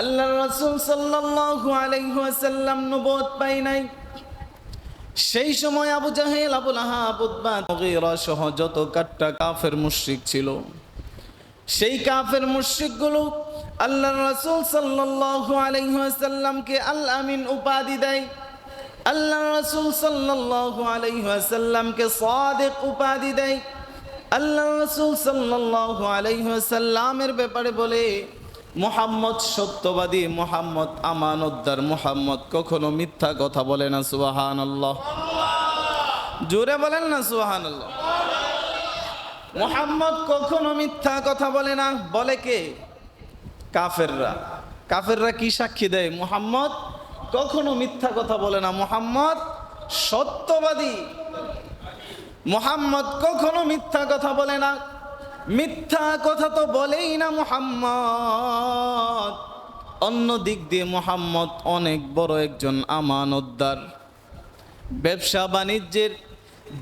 আল্লাহ রাসূল সাল্লাল্লাহু আলাইহি ওয়াসাল্লাম নবুয়ত পাই নাই। সেই সময় আবু জাহেল আবুল আহাব উতবা, মুগীরা সহ যত কাট্টা কাফের মুশরিক ছিল, সেই কাফের মুশরিকগুলো আল্লাহ রাসূল সাল্লাল্লাহু আলাইহি ওয়াসাল্লামকে আল আমিন উপাধি দেয়। আল্লাহ রাসূল সাল্লাল্লাহু আলাইহি ওয়াসাল্লামকে সাদিক উপাধি দেয়। আল্লাহ রাসূল আলাইহি ওয়াসাল্লামের ব্যাপারে বলে মোহাম্মদ সত্যবাদী, মোহাম্মদ আমানতদার, মোহাম্মদ কখনো মিথ্যা কথা বলে না, সুবহানাল্লাহ। জোরে বলেন না, সুবহানাল্লাহ। মোহাম্মদ কখনো মিথ্যা কথা বলে না, বলে কে? কাফেররা। কাফেররা কি সাক্ষী দেয়? মোহাম্মদ কখনো মিথ্যা কথা বলে না, মোহাম্মদ সত্যবাদী। মোহাম্মদ কখনো মিথ্যা কথা বলে না মিথ্যা কথা তো বলেই না মোহাম্মদ। অন্য দিক দিয়ে মোহাম্মদ অনেক বড় একজন আমানতদার। ব্যবসা বাণিজ্যের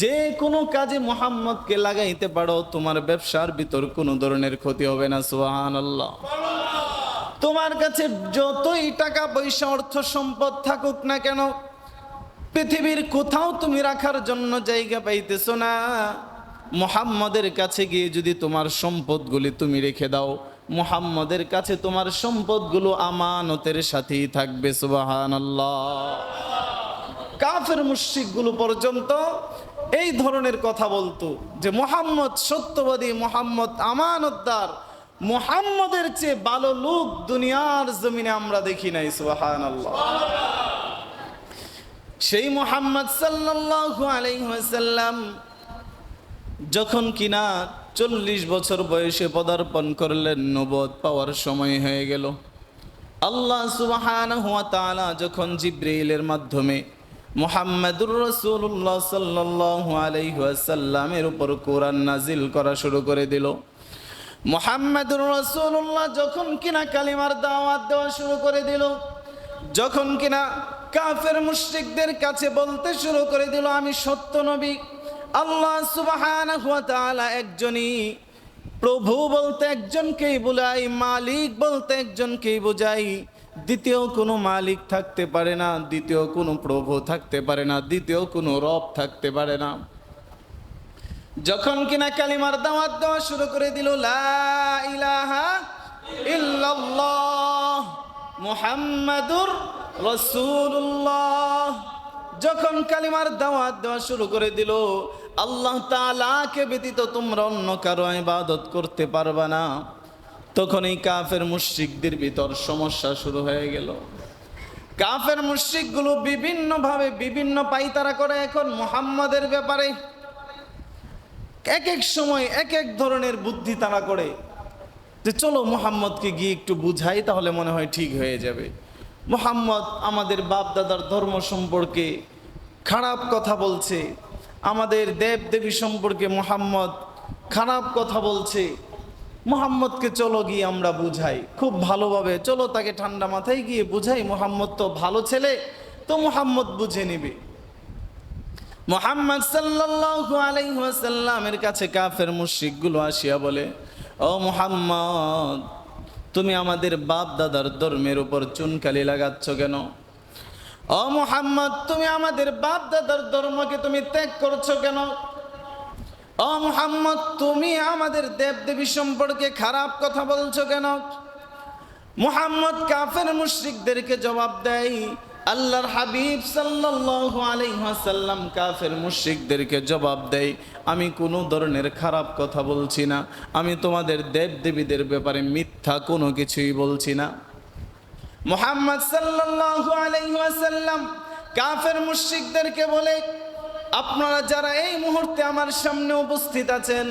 যে কোনো কাজে মোহাম্মদকে লাগাইতে পারো, তোমার ব্যবসার ভিতর কোনো ধরনের ক্ষতি হবে না সুহান আল্লাহ তোমার কাছে যতই টাকা পয়সা, অর্থ সম্পদ থাকুক না কেন, পৃথিবীর কোথাও তুমি রাখার জন্য জায়গা পাইতেছো না। মোহাম্মদের কাছে গিয়ে যদি তোমার সম্পদগুলি তুমি রেখে দাও, মোহাম্মদের কাছে তোমার সম্পদগুলো আমানতের সাথেই থাকবে সুবাহান কাফের মুশ্রিকগুলো পর্যন্ত এই ধরনের কথা বলতো যে মোহাম্মদ সত্যবাদী, মোহাম্মদ আমানতদার, মোহাম্মদের চেয়ে ভালো লোক দুনিয়ার জমিনে আমরা দেখি নাই সুবাহান সেই মোহাম্মদ সাল্লাল্লাহু আলাইহি ওয়াসাল্লাম যখন কিনা চল্লিশ বছর বয়সে পদার্পণ করলেন, নবদ পাওয়ার সময় হয়ে গেল। আল্লাহ সুবহানাহু ওয়া তাআলা যখন জিব্রাইলের মাধ্যমে মুহাম্মাদুর রাসূলুল্লাহ সাল্লাল্লাহু আলাইহি ওয়াসাল্লামের উপর কোরআন নাজিল করা শুরু করে দিল, মুহাম্মাদুর রাসূলুল্লাহ যখন কিনা কালিমার দাওয়াত দেওয়া শুরু করে দিল, যখন কিনা কাফের মুশরিকদের কাছে বলতে শুরু করে দিল, আমি সত্য নবী। আল্লাহ তাআলা একজনই প্রভু বলতে একজনকেই বুঝাই মালিক বলতে একজনকেই বোঝাই দ্বিতীয় কোনো মালিক থাকতে পারে না, দ্বিতীয় কোনো প্রভু থাকতে পারে না, দ্বিতীয় কোনো রব থাকতে পারে না। যখন কিনা কালিমার দাওয়াত দেওয়া শুরু করে দিল ইল্লাল্লাহ মুহাম্মাদুর রাসূলুল্লাহ। যখন কালিমার দাওয়াত দেওয়া শুরু করে দিল, আল্লাহ তালাকে ব্যতীত তোমরা অন্য কারও ইবাদত করতে পারবা না। তখন এই কাফের মুশরিকদের ভিতর সমস্যা শুরু হয়ে গেল। কাফের মুশরিকগুলো বিভিন্নভাবে বিভিন্ন পাইতারা করে এখন মোহাম্মদের ব্যাপারে। এক এক সময় এক এক ধরনের বুদ্ধি তারা করে। যে চলো মোহাম্মদকে গিয়ে একটু বুঝাই, তাহলে মনে হয় ঠিক হয়ে যাবে। মোহাম্মদ আমাদের বাপ দাদার ধর্ম সম্পর্কে খারাপ কথা বলছে। আমাদের দেব দেবী সম্পর্কে মোহাম্মদ খারাপ কথা বলছে। মোহাম্মদকে চলো গিয়ে আমরা বুঝাই। খুব ভালোভাবে চলো তাকে ঠান্ডা মাথায় গিয়ে বুঝাই, মোহাম্মদ তো ভালো ছেলে, তো মোহাম্মদ বুঝে নিবে। মোহাম্মদ সাল্লাল্লাহু আলাইহি ওয়াসাল্লামের কাছে কাফের মুশরিকগুলো আসিয়া বলে, ও মোহাম্মদ, তুমি আমাদের বাপ দাদার ধর্মের উপর চুনকালি লাগাচ্ছ কেন? ও মোহাম্মদ, তুমি আমাদের বাপ দাদার ধর্মকে তুমি ত্যাগ করছ কেন? ও মোহাম্মদ, তুমি আমাদের দেব দেবী সম্পর্কে খারাপ কথা বলছো কেন? মোহাম্মদ কাফের মুশরিকদেরকে জবাব দেয়, আল্লাহর হাবিব সাল্লাল্লাহু আলাইহি ওয়াসাল্লাম কাফের মুশরিকদেরকে জবাব দেয়, আমি কোনো ধরনের খারাপ কথা বলছি না, আমি তোমাদের দেব দেবীদের ব্যাপারে মিথ্যা কোনো কিছুই বলছি না। মোহাম্মদ সাল্লাল্লাহু আলাইহি ওয়াসাল্লাম কাফের মুশরিকদেরকে বলে, আপনারা যারা এই মুহূর্তে আমার সামনে উপস্থিত আছেন,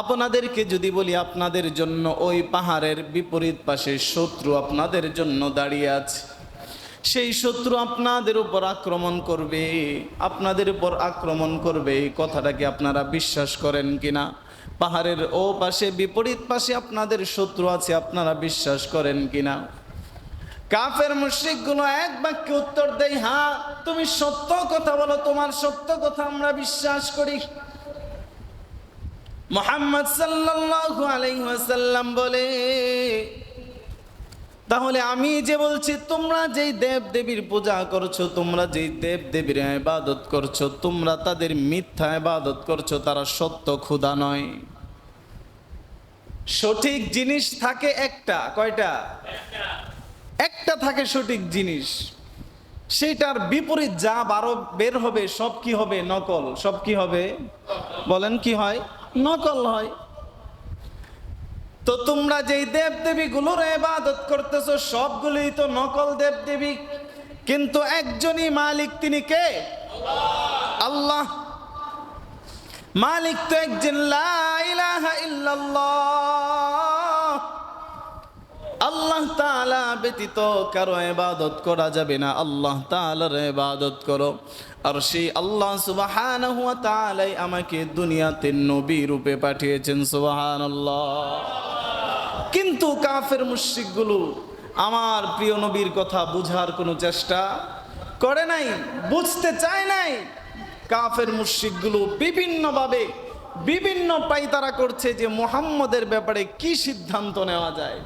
আপনাদেরকে যদি বলি আপনাদের জন্য ওই পাহাড়ের বিপরীত পাশে শত্রু আপনাদের জন্য দাঁড়িয়ে আছে। সেই শত্রু আপনাদের উপর আক্রমণ করবে। আপনাদের উপর আক্রমণ করবে। এই কথাটাকে আপনারা বিশ্বাস করেন কিনা? পাহাড়ের ও পাশে বিপরীত পাশে আপনাদের শত্রু আছে, আপনারা বিশ্বাস করেন কিনা? কাফের মুশরিকগুলো এক বাক্যে উত্তর দেয় হ্যাঁ তুমি সত্য কথা বলো, তোমার সত্য কথা আমরা বিশ্বাস করি। মোহাম্মদ সাল্লাল্লাহু আলাইহি ওয়াসাল্লাম বলে, তাহলে আমি যে বলছি, তোমরা যেই দেব দেবীর পূজা করছ, তোমরা যেই দেব দেবীর ইবাদত করছ, তোমরা তাদের মিথ্যা ইবাদত করছ, তারা সত্য ক্ষুধা নয়। সঠিক জিনিস থাকে একটা, কয়টা? একটা থাকে সঠিক জিনিস সেটার বিপরীত যা বারো বের হবে, সব কি হবে? নকল। সব কি হবে? বলেন কি হয়? নকল হয়। তো তোমরা যেই দেবগুলোর ইবাদত করতেছো, সবগুলোই তো নকল দেব দেবী কিন্তু একজনই মালিক তিনি কে? আল্লাহ। মালিক তো একজন, লা ইলাহা ইল্লাল্লাহ। আল্লাহ তাআলা ব্যতীত কারও এবাদত করা যাবে না। আল্লাহ তাআলার এবাদত করো। আর সেই আল্লাহ সুবহানাহু ওয়া তাআলাই আমাকে দুনিয়াতে নবী রূপে পাঠিয়েছেন, সুবহানাল্লাহ। কিন্তু কাফের মুশরিকগুলো আমার প্রিয় নবীর কথা বুঝার কোনো চেষ্টা করে নাই, বুঝতে চায় নাই। কাফের মুশরিকগুলো বিভিন্নভাবে বিভিন্ন পাইতারা করছে যে মোহাম্মদের ব্যাপারে কি সিদ্ধান্ত নেওয়া যায়।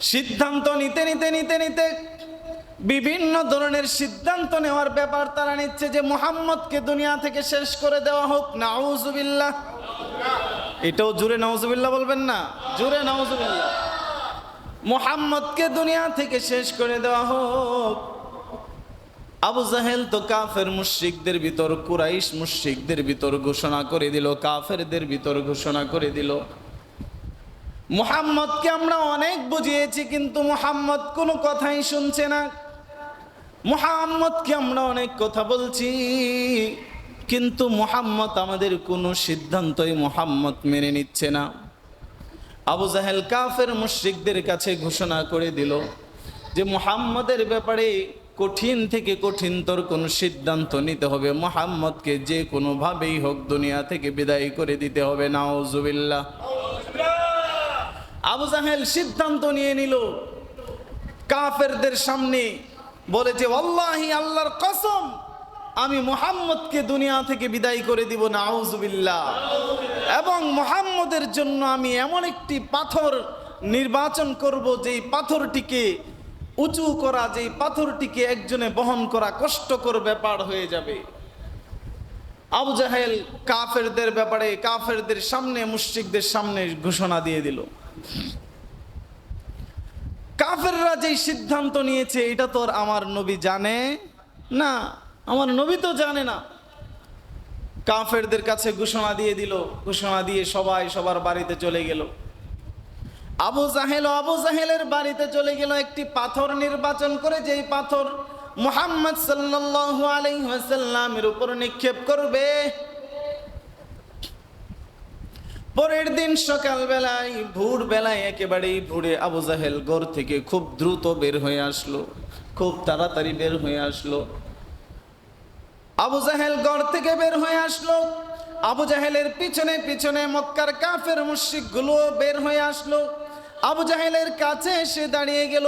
সিদ্ধান্ত নিতে নিতে নিতে নিতে বিভিন্ন ধরনের সিদ্ধান্ত নেওয়ার ব্যাপার তারা নিচ্ছে যে মোহাম্মদকে দুনিয়া থেকে শেষ করে দেওয়া হোক। নাউজুবিল্লাহ। এটাও জুড়ে নাউজুবিল্লাহ বলবেন না? জুড়ে নাউজুবিল্লাহ। মোহাম্মদকে দুনিয়া থেকে শেষ করে দেওয়া হোক। আবু জাহেল তো কাফের মুশরিকদের ভিতর, কুরাইশ মুশরিকদের ভিতর ঘোষণা করে দিল, কাফেরদের ভিতর ঘোষণা করে দিল। মুহাম্মদকে আমরা অনেক বুঝিয়েছি, কিন্তু মুহাম্মদ কোনো কথাই শুনছে না। মুহাম্মদকে আমরা অনেক কথা বলছি, কিন্তু মুহাম্মদ আমাদের কোনো সিদ্ধান্তই মুহাম্মদ মেনে নিচ্ছে না। আবু জাহেল কাফের মুশরিকদের কাছে ঘোষণা করে দিল যে, মুহাম্মদের ব্যাপারে কঠিন থেকে কঠিনতর কোনো সিদ্ধান্ত নিতে হবে। মুহাম্মদকে যে কোনোভাবেই হোক দুনিয়া থেকে বিদায় করে দিতে হবে, নাউজুবিল্লাহ। আবু জাহেল সিদ্ধান্ত নিয়ে নিল, কাফেরদের সামনে বলে যে, আল্লাহি আল্লাহর কসম, আমি মোহাম্মদকে দুনিয়া থেকে বিদায় করে দিব না আউজুবিল্লাহ এবং মোহাম্মদের জন্য আমি এমন একটি পাথর নির্বাচন করব, যেই পাথরটিকে উঁচু করা, যেই পাথরটিকে একজনে বহন করা কষ্টকর ব্যাপার হয়ে যাবে। আবু জাহেল কাফেরদের ব্যাপারে, কাফেরদের সামনে, মুশরিকদের সামনে ঘোষণা দিয়ে দিল। কাফেররা যেই সিদ্ধান্ত নিয়েছে, এটা তো আমার নবী জানে? না, আমার নবী তো জানে না। কাফেরদের কাছে ঘোষণা দিয়ে দিল, ঘোষণা দিয়ে সবাই সবার বাড়িতে চলে গেল। আবু জাহেল আবু জাহেলের বাড়িতে চলে গেল একটি পাথর নির্বাচন করে, যেই পাথর মুহাম্মদ সাল্লাল্লাহু আলাইহি ওয়াসাল্লামের উপর নিক্ষেপ করবে। পরের দিন সকালবেলায় ভোর বেলায় একেবারেই ভোরে আবু জাহেল ঘর থেকে খুব দ্রুত বের হয়ে আসলো, খুব তাড়াতাড়ি বের হয়ে আসলো। আবু জাহেল ঘর থেকে বের হয়ে আসলো, আবু জাহেলের পিছনে পিছনে মক্কার কাফের মুশিকগুলো বের হয়ে আসলো। আবু জাহেলের কাছে এসে দাঁড়িয়ে গেল,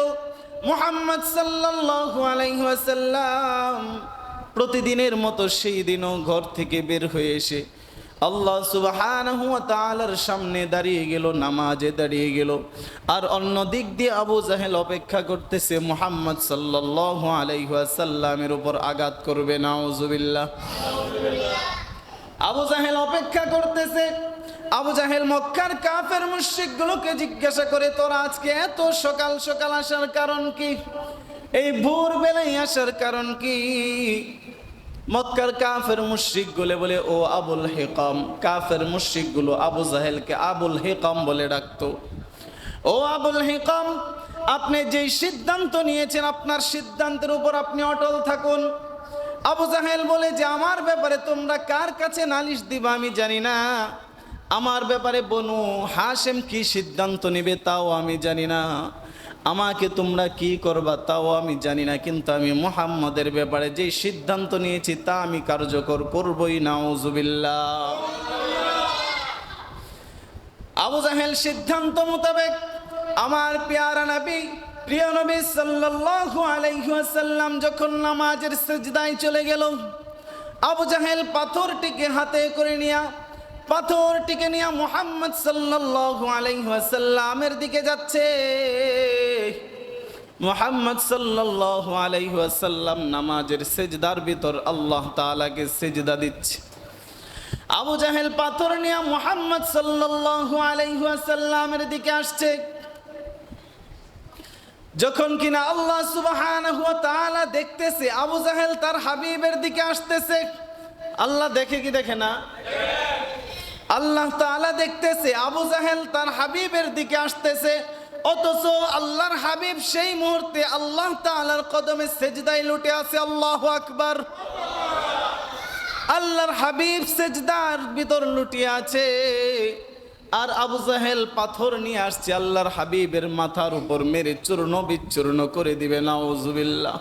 মুহাম্মদ সাল্লাল্লাহু আলাইহি ওয়াসাল্লাম, প্রতিদিনের মতো সেই দিনও ঘর থেকে বের হয়ে এসে আল্লাহ তাআলার সামনে দাঁড়িয়ে গেল, নামাজে দাঁড়িয়ে গেল। আর অন্য দিক দিয়ে আবু জাহেল অপেক্ষা করতেছে, মুহাম্মদ সাল্লাল্লাহু আলাইহি ওয়াসাল্লামের উপর আঘাত করবে, নাউজুবিল্লাহ। আবু জাহেল অপেক্ষা করতেছে, আবু জাহেল মক্কার কাফের মুশরিকগুলোকে জিজ্ঞাসা করে, তোরা আজকে এত সকাল সকাল আসার কারণ কি? এই ভোর বেলায় আসার কারণ কি? মক্কার কাফের মুশরিকগুলো বলে, ও আবুল হেকম। কাফের মুশরিকগুলো আবু জাহেলকে আবুল হেকম বলে ডাকতো। ও আবুল হেকম, আপনি যেই সিদ্ধান্ত নিয়েছেন, আপনার সিদ্ধান্তের উপর আপনি অটল থাকুন। আবু জাহেল বলে, যে আমার ব্যাপারে তোমরা কার কাছে নালিশ দিবা আমি জানি না। আমার ব্যাপারে বনু হাসেম কি সিদ্ধান্ত নেবে তাও আমি জানি না। আমাকে তোমরা কি করবা তাও আমি জানি না, কিন্তু আমি মোহাম্মদের ব্যাপারে যে সিদ্ধান্ত নিয়েছি তা আমি কার্যকর করবই, নাউজুবিল্লাহ। আবু জাহেল সিদ্ধান্ত মোতাবেক আমার পেয়ারা নবী, প্রিয় নবী সাল্লাল্লাহু আলাইহি ওয়াসাল্লাম যখন নামাজের সিজদায় চলে গেল, আবু জাহেল পাথরটিকে হাতে করে নিয়া পাথরটিকে নিয়ে মোহাম্মদ সাল্লাল্লাহু আলাইহি ওয়াসাল্লামের দিকে যাচ্ছে। মোহাম্মদ সাল্লাল্লাহু আলাইহি ওয়াসাল্লাম নামাজের সেজদার ভিতর আল্লাহ তাআলাকে সেজদা দিচ্ছে। আবু জাহেল পাথর নিয়ে মোহাম্মদ সাল্লাল্লাহু আলাইহি ওয়াসাল্লামের দিকে আসছে। যখন কিনা আল্লাহ সুবহানাহু ওয়া তাআলা দেখতেছে, আবু জাহেল তার হাবিবের দিকে আসতেছে। আল্লাহ দেখে কি দেখে না? আল্লাহ তাআলা দেখতেছে, আবু জাহেল তার হাবিবের দিকে আসতেছে, অথচ আল্লাহর হাবিব সেই মুহূর্তে আল্লাহ তাআলার কদমে সেজদায় লুটে আছে, আল্লাহ আকবার। আল্লাহর হাবিব সেজদার ভিতর লুটিয়ে আছে, আর আবু জাহেল পাথর নিয়ে আসছে, আল্লাহর হাবিবের মাথার উপর মেরে চূর্ণ বিচূর্ণ করে দিবে, নাউজুবিল্লাহ।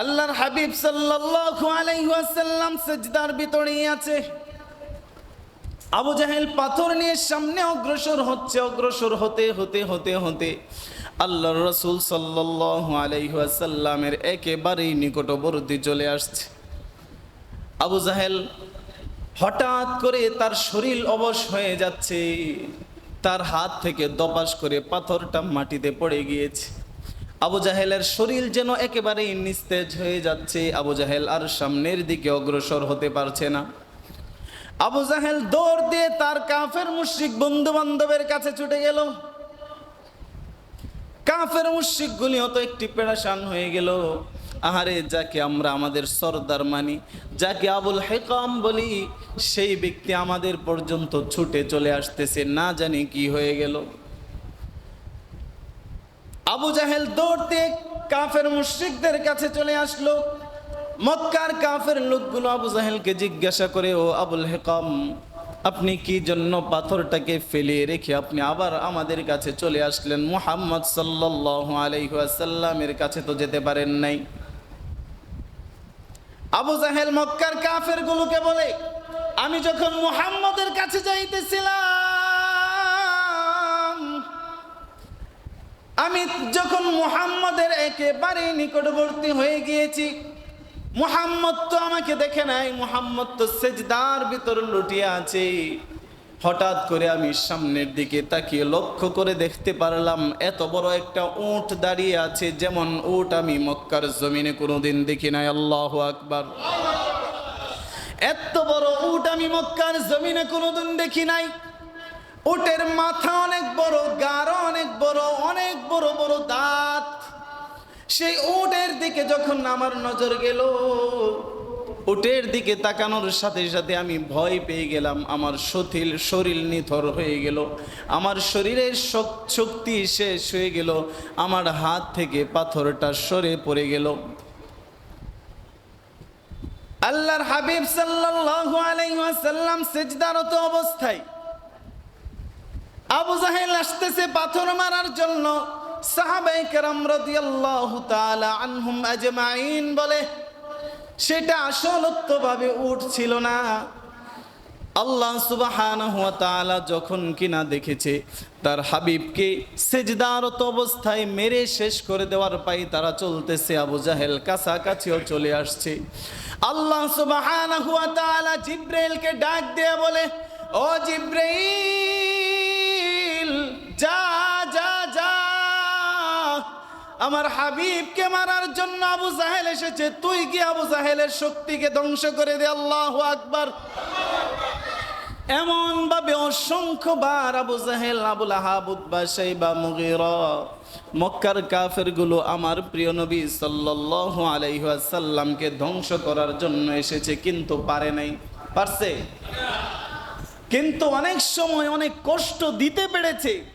আল্লাহর হাবিব সাল্লাল্লাহু আলাইহি ওয়াসাল্লাম সেজদার ভিতরেই আছে। আবু জাহেল পাথর নিয়ে সামনে অগ্রসর হচ্ছে, অগ্রসর হতে হতে হতে হতে আল্লাহর রসুল সাল্লাল্লাহু আলাইহি ওয়াসাল্লামের একেবারেই নিকটবর্তী চলে আসছে। আবু জাহেল হঠাৎ করে তার শরীর অবশ হয়ে যাচ্ছে, তার হাত থেকে দপাস করে পাথরটা মাটিতে পড়ে গিয়েছে। আবু জাহেলের শরীর যেন একেবারেই নিস্তেজ হয়ে যাচ্ছে। আবু জাহেল আর সামনের দিকে অগ্রসর হতে পারছে না। আবু জাহেল দৌড় দিয়ে তার কাফের মুশরিক বন্ধু বান্ধবের কাছে ছুটে গেল। কাফের মুশরিক গুলিও তো একটি পেড়াশান হয়ে গেল। আহারে, যাকে আমরা আমাদের সর্দার মানি, যাকে আবুল হেকাম বলি, সেই ব্যক্তি আমাদের পর্যন্ত ছুটে চলে আসতেছে, না জানি কি হয়ে গেল। আবু জাহেল দৌড়তে কাফের মুশরিকদের কাছে চলে আসলো। মক্কার কাফের লোকগুলো আবু জাহেলকে জিজ্ঞাসা করে, ও আবুল হেকাম, আপনি কি জন্য পাথরটাকে ফেলে রেখে আপনি আবার আমাদের কাছে চলে আসলেন? মুহাম্মদ সাল্লাল্লাহু আলাইহি ওয়াসাল্লামের কাছে তো যেতে পারেন নাই। আবু জাহেল মক্কার কাফের গুলোকে বলে, আমি যখন মুহাম্মদের কাছে যাইতেছিলাম আমি যখন মুহাম্মদের একেবারে নিকটবর্তী হয়ে গিয়েছি, মুহাম্মদ তো আমাকে দেখে নাই, মুহাম্মদ তো সেজদার ভিতর লুটিয়ে আছে। হঠাৎ করে আমি সামনের দিকে তাকিয়ে লক্ষ্য করে দেখতে পারলাম, এত বড় একটা উট দাঁড়িয়ে আছে, যেমন উট আমি মক্কার জমিনে কোনোদিন দেখি নাই। আল্লাহ আকবার। এত বড় উট আমি মক্কার জমিনে কোনোদিন দেখি নাই। উটের মাথা অনেক বড়, গাঢ় অনেক বড় অনেক বড় বড় দাঁত। সেই উটের দিকে যখন আমার নজর গেল উটের দিকে তাকানোর সাথে সাথে আমি ভয় পেয়ে গেলাম। আমার সথিল শরীর নিথর হয়ে গেল। আমার শরীরের শক্তি শেষ হয়ে গেল। আমার হাত থেকে পাথরটা সরে পড়ে গেল। আল্লাহর হাবিব সাল্লাল্লাহু আলাইহি ওয়াসাল্লাম সিজদারত অবস্থায় আবু জাহেল আসতেছে পাথর মারার জন্য। সাহাবাই কেরাম রাদিয়াল্লাহু তাআলা আনহুম আজমাইন বলে, সেটা আসলত্বভাবে উঠছিল না। আল্লাহ সুবহানাহু তাআলা যখন কিনা দেখেছে, তার হাবিবকে সেজদারত অবস্থায় মেরে শেষ করে দেওয়ার পাই তারা চলতেছে। আবু জাহেল কাছাকাছিও চলে আসছে। আল্লাহ সুবহানাহু ওয়া তাআলা জিব্রাইলকে ডাক দিয়ে বলে, ও জিব্রাইল! যা যা যা। আমার হাবিবকে মারার জন্য আবু জাহেল এসেছে। তুই কি আবু জাহেলের শক্তিকে ধ্বংস করে দে? আল্লাহু আকবার। এমন ভাবে অসংখ্য বার আবু জাহেল, আবুল আহাবুদ বা সাইবা মুগিরা, মক্কার কাফেরগুলো আমার প্রিয় নবী সাল্লাল্লাহু আলাইহি ধ্বংস করার জন্য এসেছে, কিন্তু পারে নাই। পারছে? কিন্তু অনেক সময় অনেক কষ্ট দিতে পেরেছে।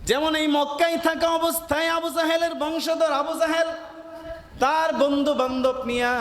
যেমন এই মক্কায় থাকা অবস্থায় আবু জাহেলের বংশধর আবু জাহেল তার বন্ধু বান্ধব নিয়া